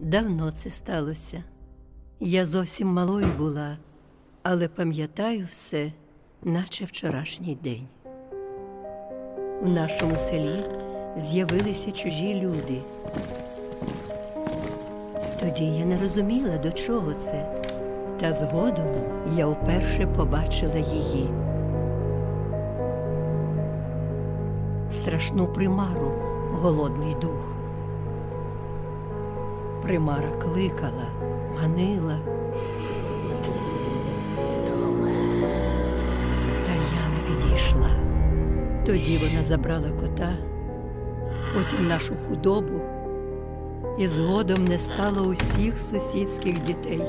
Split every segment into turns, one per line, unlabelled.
Давно це сталося. Я зовсім малою була, але пам'ятаю все, наче вчорашній день. В нашому селі з'явилися чужі люди. Тоді я не розуміла, до чого це. Та згодом я вперше побачила її. Страшну примару, голодний дух. Примара кликала, манила. Та я не підійшла. Тоді вона забрала кота, потім нашу худобу, і згодом не стало усіх сусідських дітей.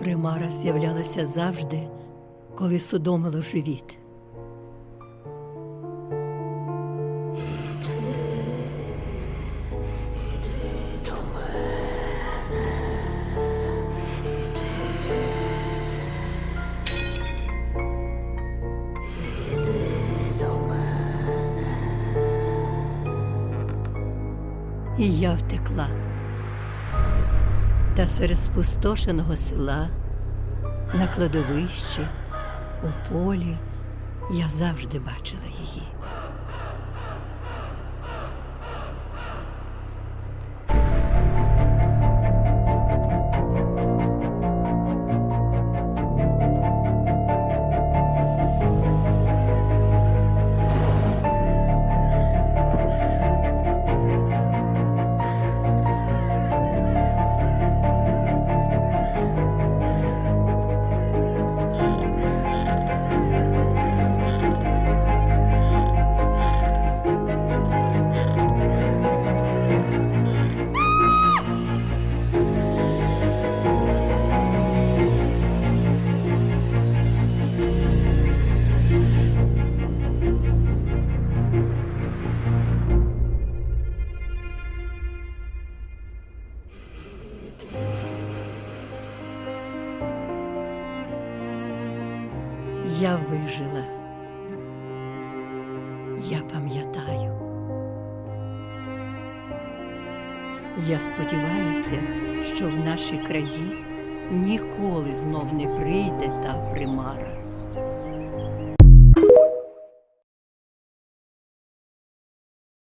Примара з'являлася завжди, коли судомило живіт. І я втекла. Та серед спустошеного села, на кладовищі, у полі я завжди бачила її. Я вижила. Я пам'ятаю. Я сподіваюся, що в наші краї ніколи знов не прийде та примара.